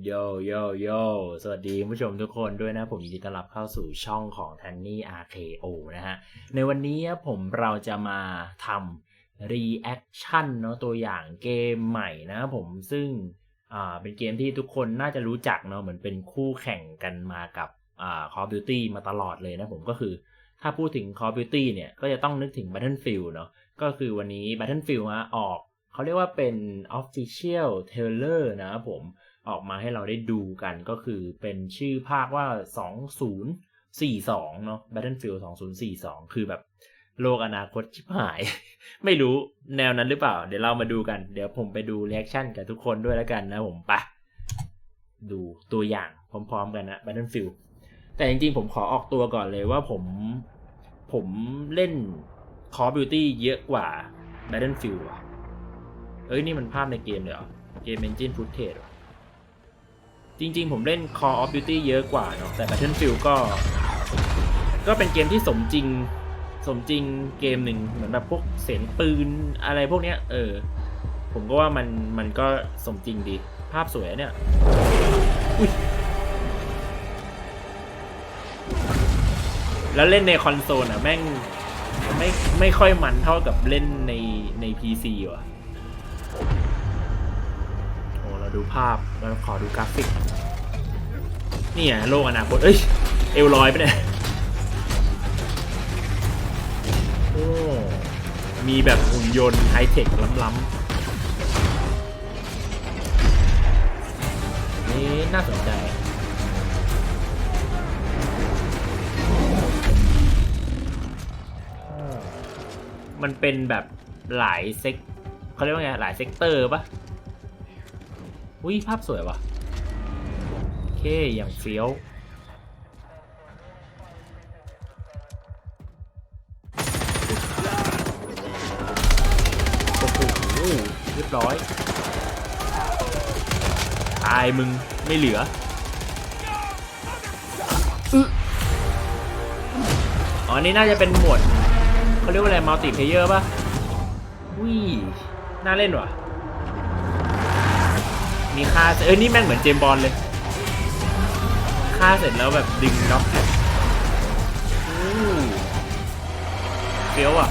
โยโยโยสวัสดีผู้ชมทุกคนด้วยนะ ผมยินดีต้อนรับเข้าสู่ช่องของ t a n n y RKO นะฮะ ในวันนี้ผมเราจะมาทำ reaction เนาะตัวอย่างเกมใหม่นะผมซึ่งอ่าเป็นเกมที่ทุกคนน่าจะรู้จักเนาะเหมือนเป็นคู่แข่งกันมากับอ่า Call of Duty มาตลอดเลยนะผมก็คือ ถ้าพูดถึง Call of Duty เนี่ย ก็จะต้องนึกถึง Battlefield เนาะก็คือวันนี้ Battlefield มาออกเขาเรียกว่าเป็น Official Trailer นะครับผม ออกมาให้เราได้ดูกันก็คือเป็นชื่อภาคว่า 2042 เนาะ Battlefield 2042 คือแบบโลกอนาคตชิบหาย ไม่รู้แนวนั้นหรือเปล่า เดี๋ยวเรามาดูกัน เดี๋ยวผมไปดูเรีแอคชั่นกับทุกคนด้วยแล้วกันนะผมไปะดูตัวอย่างพร้อมๆกันนะ Battlefield แต่จริงๆผมขอออกตัวก่อนเลยว่าผมผมเล่น Call of Duty เยอะกว่า Battlefield ว่ะ เอ้ย นี่มันภาพในเกมเลยเหรอ เกม Engine Footage เหรอ จริงๆ ผมเล่น Call of Duty เยอะกว่าเนาะแต่ Battlefield ก็ ก็เป็นเกมที่สมจริงสมจริงเกมหนึ่งเหมือนแบบพวกเสียงปืนอะไรพวกเนี้ย เออ ผมก็ว่ามันมันก็สมจริงดี ภาพสวยเนี่ยอุ๊ยแล้วเล่นในคอนโซลอะ แม่งไม่ไม่ค่อยมันเท่ากับเล่นในใน PC ว่ะ ดูภาพเราขอดูกราฟิกนี่อะโลกอนาคตเอ้ย เอลลอยไปเนี่ยโอ้มีแบบหุ่นยนต์ไฮเทคล้ำๆนี่น่าสนใจมันเป็นแบบหลายเซกเขาเรียกว่าไง หลายเซกเตอร์ปะ อุ้ยภาพสวยว่ะโอเคอย่างเฟี้ยวโอ้โหเรียบร้อย ตายมึงไม่เหลืออ๋อนี่น่าจะเป็นหมวดเขาเรียกว่าอะไรมัลติเพเยอร์ป่ะวิน่าเล่นว่ะ มีค่าเอ้ยนี่แม่งเหมือนเจมบอลเลยค่าเสร็จแล้วแบบดึงน็อกเฟี้ยวอะ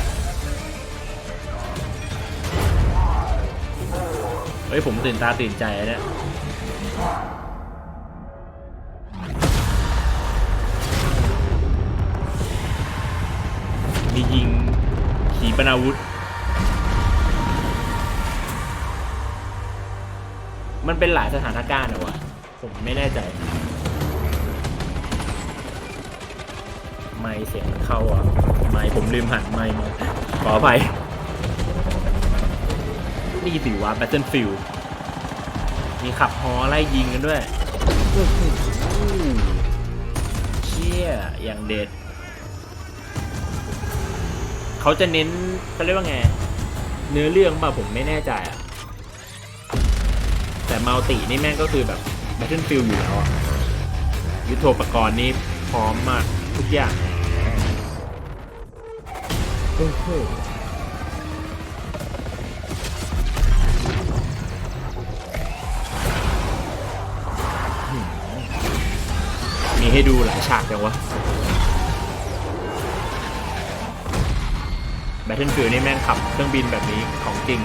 เฮ้ยผมตื่นตาตื่นใจอะเนี่ยมียิงขีปนาวุธ มันเป็นหลายสถานการณ์เหรอวะ ผมไม่แน่ใจ ไม่เสียงมันเข้าอะ ไม่ผมลืมหันไม่มา ขออภัย นี่สิวะ Battlefield มีขับฮอไล่ยิงกันด้วยเชี่ยอย่างเด็ด เขาจะเน้นเขาเรียกว่าไง เนื้อเรื่องป่ะผมไม่แน่ใจอะ มัลตินี่แม่งก็คือแบบ Battlefield อยู่แล้วอะยุทโธปกรณ์นี่พร้อมมากทุกอย่างโอ้โหมีให้ดูหลายฉากจังวะ Battlefield นี่แม่งขับเครื่องบินแบบนี้ของจริง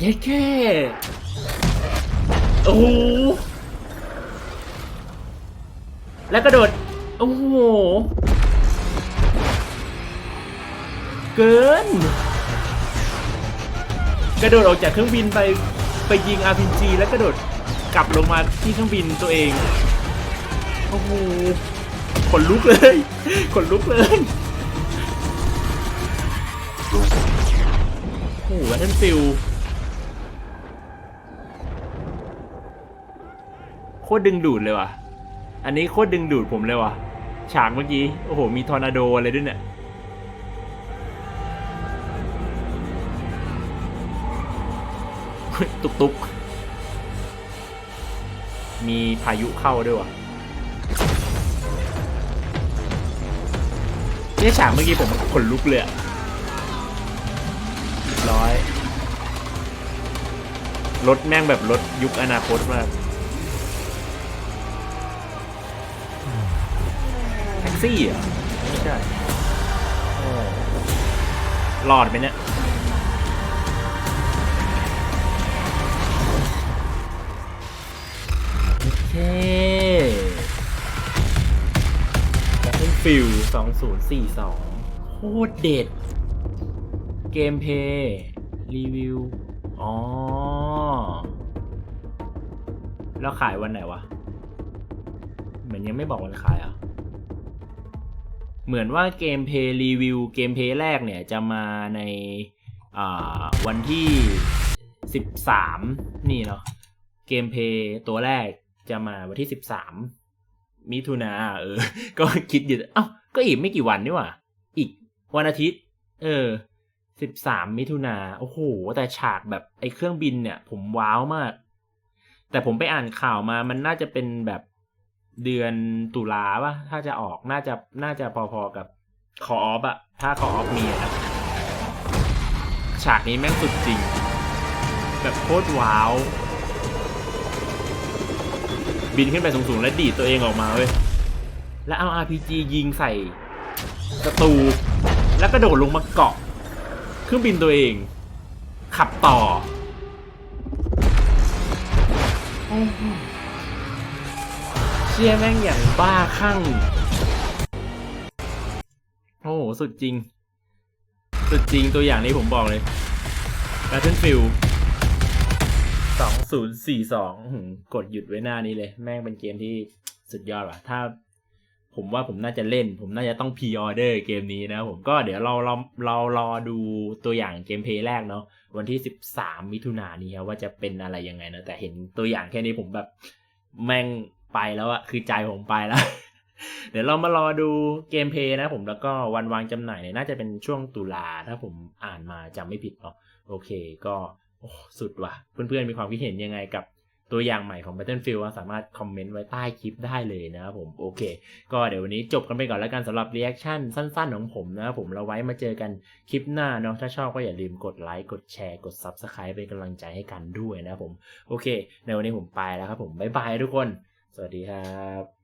เย้แค่ โอ้โห แล้วกระโดด โอ้โห เกิน กระโดดออกจากเครื่องบินไปไปยิง RPG แล้วกระโดดกลับลงมาที่เครื่องบินตัวเอง โอ้โห ขนลุกเลย ขนลุกเลยโอ้โหแบทเทิลฟิ โคตรดึงดูดเลยว่ะ อันนี้โคตรดึงดูดผมเลยว่ะ ฉากเมื่อกี้ โอ้โห มีทอร์นาโดอะไรด้วยเนี่ย ตุกตุกมีพายุเข้าด้วยว่ะนี่ฉากเมื่อกี้ผมขนลุกเลยร้อย รถแม่งแบบรถยุคอนาคตมาก ซี่เหรอะไม่ใช่โอ้รอดไหมเนี่ยโอเค Battlefield 2042โคตรเด็ด เกมเพย์รีวิว อ๋อ แล้วขายวันไหนวะ เหมือนยังไม่บอกวันขายอะ เหมือนว่าเกมเพย์รีวิวเกมเพย์แรกเนี่ยจะมาในวันที่ 13 นี่เนาะเกมเพย์ตัวแรกจะมาวันที่ 13 มิถุนาเออ ก็คิดอยู่เอ้าก็อีกไม่กี่วันนี่หว่า อีกวันอาทิตย์ เออ 13 มิถุนาโอ้โห แต่ฉากแบบไอ้เครื่องบินเนี่ย ผมว้าวมาก แต่ผมไปอ่านข่าวมามันน่าจะเป็นแบบ เดือนตุลาป่ะถ้าจะออกน่าจะน่าจะพอๆกับคออฟอะถ้าคออฟมีอะนะฉากนี้แม่งสุดจริง แบบโคตรว้าว บินขึ้นไปสูงๆ แล้วดีดตัวเองออกมาเว้ย แล้วเอา RPG ยิงใส่ศัตรูแล้วก็โดดลงมาเกาะ เครื่องบินตัวเอง ขับต่อ เชี่ยแม่งอย่างบ้าคลั่งโอ้โห สุดจริง สุดจริงตัวอย่างนี้ผมบอกเลย Battlefield สองศูนย์สี่สองกดหยุดไว้หน้านี้เลย แม่งเป็นเกมที่สุดยอดว่ะ ถ้าผมว่าผมน่าจะเล่น ผมน่าจะต้องพ r ออเดอร์เกมนี้นะผมก็เดี๋ยวเราเราเรารอดูตัวอย่างเกมเพลย์แรกเนาะวันที่สิบสามมิถุนายนนี้ครับว่าจะเป็นอะไรยังไงนะแต่เห็นตัวอย่างแค่นี้ผมแบบแม่ง ไปแล้วอะคือใจผมไปแล้ว เดี๋ยวเรามารอดูเกมเพย์นะผมแล้วก็วันวางจำหน่ายเนี่ยน่าจะเป็นช่วงตุลาถ้าผมอ่านมาจำไม่ผิดเนาะโอเคก็สุดว่ะ เพื่อนๆมีความคิดเห็นยังไงกับตัวอย่างใหม่ของ Battlefield สามารถคอมเมนต์ไว้ใต้คลิปได้เลยนะครับผมโอเค ก็เดี๋ยววันนี้จบกันไปก่อนแล้วกันสำหรับรีแอคชั่นสั้น ๆ ของผมนะครับผมเราไว้มาเจอกันคลิปหน้าเนาะถ้าชอบก็อย่าลืมกดไลค์กดแชร์กด Subscribe เป็นกำลังใจให้กันด้วยนะครับผมโอเค ในวันนี้ผมไปแล้วครับผมบ๊ายบายทุกคน สวัสดีครับ